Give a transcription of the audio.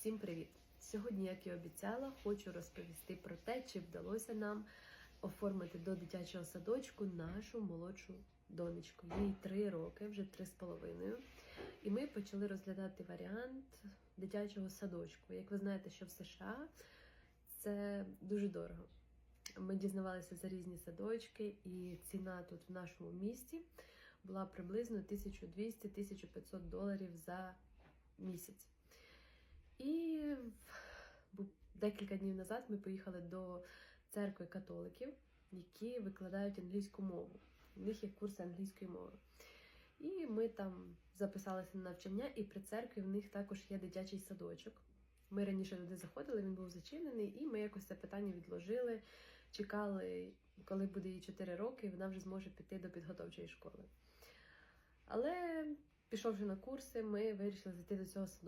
Всім привіт! Сьогодні, як і обіцяла, хочу розповісти про те, чи вдалося нам оформити до дитячого садочку нашу молодшу донечку. Їй три роки, вже три з половиною. І ми почали розглядати варіант дитячого садочку. Як ви знаєте, що в США це дуже дорого. Ми дізнавалися за різні садочки, і ціна тут в нашому місті була приблизно 1200-1500 доларів за місяць. І декілька днів назад ми поїхали до церкви католиків, які викладають англійську мову. У них є курси англійської мови. І ми там записалися на навчання, і при церкві в них також є дитячий садочок. Ми раніше туди заходили, він був зачинений, і ми якось це питання відложили, чекали, коли буде їй 4 роки, вона вже зможе піти до підготовчої школи. Але пішовши на курси, ми вирішили зайти до цього садочку.